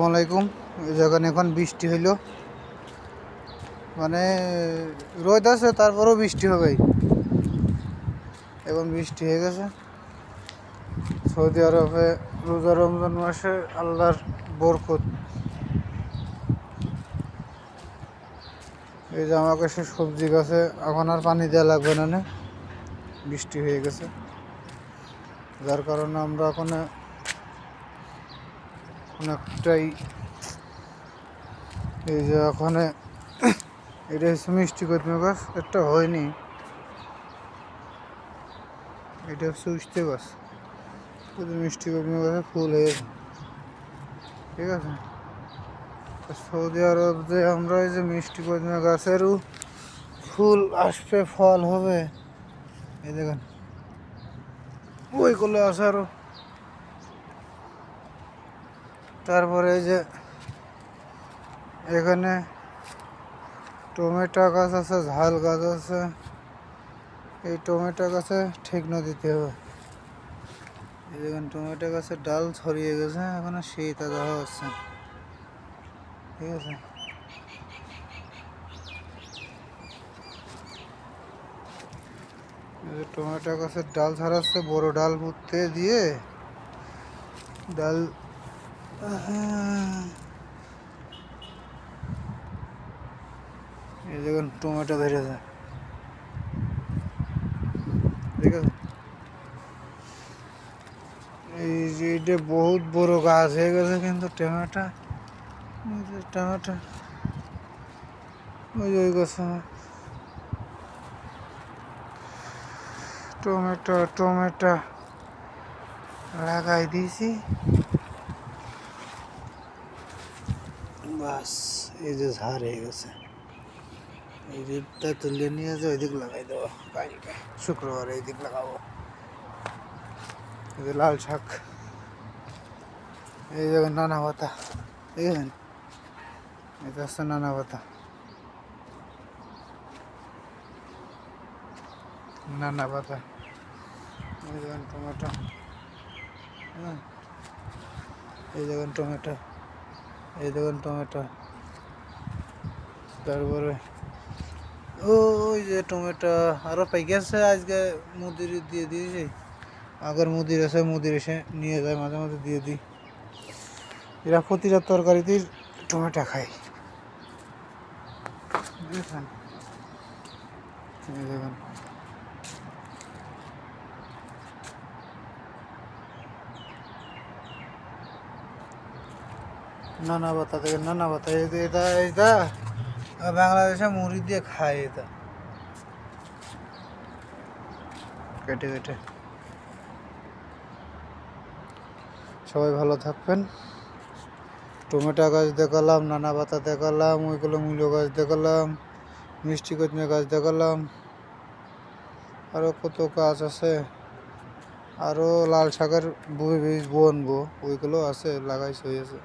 আসসালামাইকুম জায়গায় এখন বৃষ্টি হইল। মানে রোদ আছে, তারপরেও বৃষ্টি হবে এখন বৃষ্টি হয়ে গেছে। সৌদি আরবে রোজা রমজান মাসে আল্লাহর বরকত। এই যে আমাকে সে সবজি গাছে এখন আর পানি দেওয়া লাগবে না। বৃষ্টি হয়ে গেছে। যার কারণে আমরা এখন অনেকটাই এই যে ওখানে এটা হচ্ছে মিষ্টি কদমে গাছ একটা হয়নি। এটা হচ্ছে উঠতে গাছ। মিষ্টি কদমে গাছে ফুল হয়েছে ঠিক আছে? সৌদি আরব যে আমরা এই যে মিষ্টি কদমে গাছেরও ফুল আসবে, ফল হবে, এই দেখেন। ওইগুলো আছে আরও তারপরে এই যে এখানে টমেটো গাছ আছে, ঝাল গাছ আছে। এই টমেটো গাছে ঠিক না দিতে হবে। এই টমেটো গাছের ডাল ছড়িয়ে গেছে, এখনও শীত দেওয়া হচ্ছে ঠিক আছে? টমেটো গাছের ডাল ছাড়াচ্ছে, বড় ডাল পুঁততে দিয়ে ডাল এই দেখুন, টমেটো ধরেছে। ঠিক আছে এই যে বহুত বড় গাছ হয়ে গেছে কিন্তু টমেটো। টমেটো। Tomato tomato. লাগাই দিয়েছি। বাস, এই যে ঝাড় হয়ে গেছে। এই দিকটা তুলে নিয়ে যে ওই দিক লাগাই দেবো কালকে শুক্রবার এই দিক লাগাবো। এই যে লাল শাক। এই যে নানা পাতা। দেখেছেন? এটা হচ্ছে নানা পাতা। নানা পাতা। এই দেখেন টমেটো। হ্যাঁ? এই দেখেন টমেটো। এই দেখেন টমেটো। তারপরে ওই যে টমেটো। আরও আছে, আজকে মুদির দিয়ে দিয়েছি। আগের মুদির আছে, মুদির এসে নিয়ে যায়, মাঝে মাঝে দিয়ে দিই। এরা প্রতিটা তরকারিতেই টমেটো খায়। বুঝেছেন এই দেখুন। নানা পাতা থেকে নানা যে এটা এটা বাংলাদেশে মুড়ি দিয়ে খায় এটা। কেটে কেটে। সবাই ভালো থাকবেন। টমেটো গাছ দেখালাম নানা পাতা দেখালাম, ওইগুলো মূল্য গাছ দেখালাম, মিষ্টি কচমে গাছ দেখালাম। আরও কত গাছ আছে। আরও লাল শাকের বীজ বনবো, ওইগুলো আছে, লাগাইছে হয়েছে